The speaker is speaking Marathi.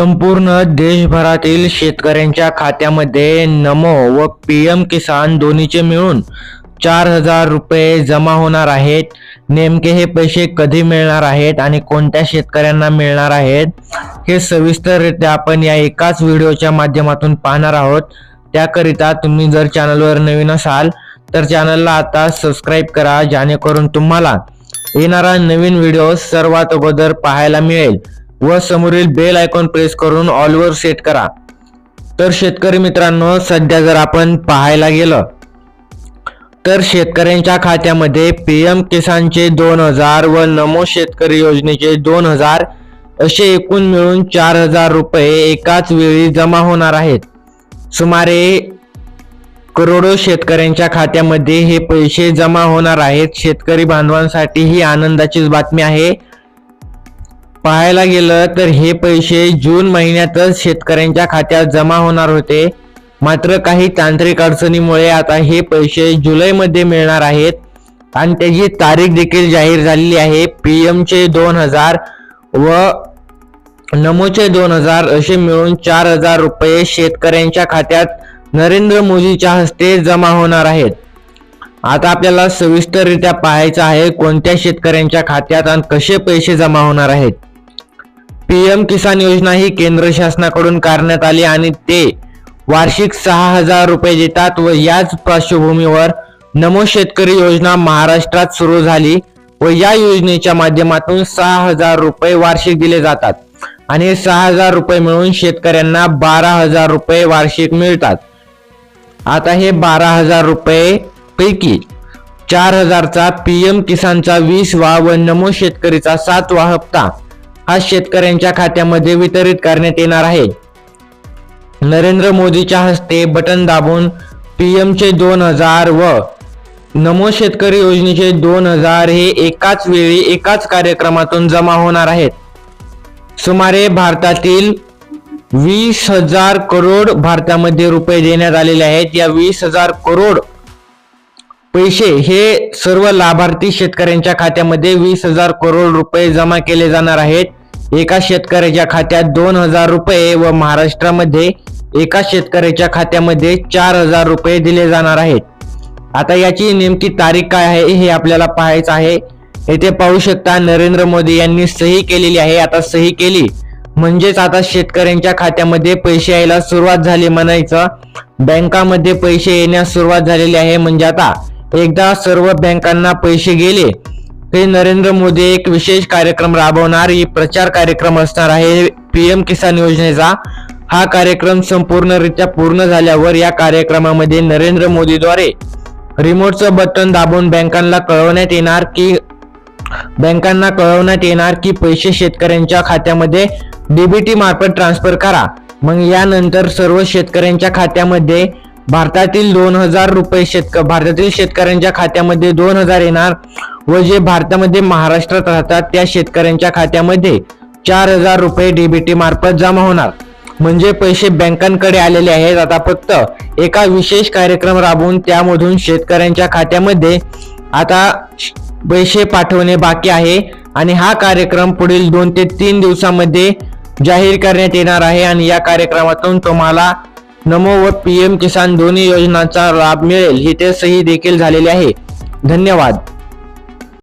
संपूर्ण देशभरातील शेतकऱ्यांच्या खात्यामध्ये नमो व पी एम किसान दोन्हीचे मिळून चार हजार रुपये जमा होणार आहेत. नेमके हे पैसे कधी मिळणार आहेत आणि कोणत्या शेतकऱ्यांना मिळणार आहेत हे सविस्तररित्या आपण या एकाच व्हिडिओच्या माध्यमातून पाहणार आहोत. त्याकरिता तुम्ही जर चॅनलवर नवीन असाल तर चॅनलला आता सबस्क्राईब करा जेणेकरून तुम्हाला येणारा नवीन व्हिडिओ सर्वात अगोदर पाहायला मिळेल. व समोरील बेल आयकॉन प्रेस करून ऑलवर सेट करा. तर शेतकरी मित्रांनो सध्या जर आपण पाहायला गेलं तर शेतकऱ्यांच्या खात्यामध्ये पी एम किसानचे दोन हजार व नमो शेतकरी योजनेचे दोन हजार असे एकूण मिळून चार हजार रुपये एकाच वेळी जमा होणार आहेत. सुमारे करोडो शेतकऱ्यांच्या खात्यामध्ये हे पैसे जमा होणार आहेत. शेतकरी बांधवांसाठी ही आनंदाचीच बातमी आहे. पाहायला गेलं तर हे पैसे जून महिन्यातच शेतकऱ्यांच्या खात्यात जमा होणार होते. मात्र काही तांत्रिक अडचणीमुळे आता हे पैसे जुलैमध्ये मिळणार आहेत. आणि त्याची तारीख देखील जाहीर झालेली आहे. पी एमचे दोन हजार व नमोचे दोन हजार असे मिळून चार हजार रुपये शेतकऱ्यांच्या खात्यात नरेंद्र मोदीच्या हस्ते जमा होणार आहेत. आता आपल्याला सविस्तररित्या पाहायचं आहे कोणत्या शेतकऱ्यांच्या खात्यात आणि कसे पैसे जमा होणार आहेत. पीएम किसान योजना ही केंद्र शासनाकडून करण्यात आली आणि ते वार्षिक सहा हजार रुपये देतात व याच पार्श्वभूमीवर नमो शेतकरी योजना महाराष्ट्रात सुरू झाली व या योजनेच्या माध्यमातून सहा हजार रुपये वार्षिक दिले जातात. आणि सहा हजार रुपये मिळून शेतकऱ्यांना बारा हजार रुपये वार्षिक मिळतात. आता हे बारा हजार रुपये पैकी चार हजारचा पीएम किसानचा वीसवा व नमो शेतकरीचा सातवा हप्ता हा शेतकऱ्यांच्या खात्यामध्ये वितरित करण्यात येणार आहे. नरेंद्र मोदीच्या हस्ते बटन दाबून पीएमचे दोन हजार व नमो शेतकरी योजनेचे दोन हजार हे एकाच वेळी एकाच कार्यक्रमातून जमा होणार आहेत. सुमारे भारतातील वीस हजार करोड भारतामध्ये रुपये देण्यात आलेले आहेत. या वीस हजार करोड पैसे हे सर्व लाभार्थी शेतकऱ्यांच्या खात्यामध्ये वीस हजार करोड रुपये जमा केले जाणार आहेत. एका शेतकऱ्याच्या खात्यात दोन हजार रुपये व महाराष्ट्रामध्ये एका शेतकऱ्याच्या खात्यामध्ये चार हजार रुपये दिले जाणार आहेत. आता याची नेमकी तारीख काय आहे हे आपल्याला पाहायचं आहे. येथे पाहू शकता नरेंद्र मोदी यांनी सही केलेली आहे. आता सही केली. म्हणजेच आता शेतकऱ्यांच्या खात्यामध्ये पैसे यायला सुरुवात झाली म्हणायचं. बँकामध्ये पैसे येण्यास सुरुवात झालेली आहे. म्हणजे आता एकदा सर्व बँकांना पैसे गेले हे नरेंद्र मोदी एक विशेष कार्यक्रम राबवणार प्रचार कार्यक्रम असणार आहे. पीएम किसान योजनेचा हा कार्यक्रम संपूर्णरित्या पूर्ण झाल्यावर या कार्यक्रमामध्ये नरेंद्र मोदीद्वारे रिमोटचं बटन दाबून बँकांना कळवण्यात येणार की बँकांना कळवण्यात येणार की पैसे शेतकऱ्यांच्या खात्यामध्ये डीबीटी मार्फत ट्रान्सफर करा. मग यानंतर सर्व शेतकऱ्यांच्या खात्यामध्ये भारतातील दोन हजार रुपये शेतक भारतातील शेतकऱ्यांच्या खात्यामध्ये दोन हजार येणार व जे भारतामध्ये महाराष्ट्रात राहतात त्या शेतकऱ्यांच्या खात्यामध्ये चार हजार रुपये डीबीटी मार्फत जमा होणार. म्हणजे पैसे बँकांकडे आलेले आहेत. आता फक्त एका विशेष कार्यक्रम राबवून त्यामधून शेतकऱ्यांच्या खात्यामध्ये आता पैसे पाठवणे बाकी आहे आणि हा कार्यक्रम पुढील दोन ते तीन दिवसामध्ये जाहीर करण्यात येणार आहे आणि या कार्यक्रमातून तुम्हाला नमो व पी एम किसान दोन्ही योजनांचा लाभ मिळेल ही ते सही देखील झालेली आहे. धन्यवाद.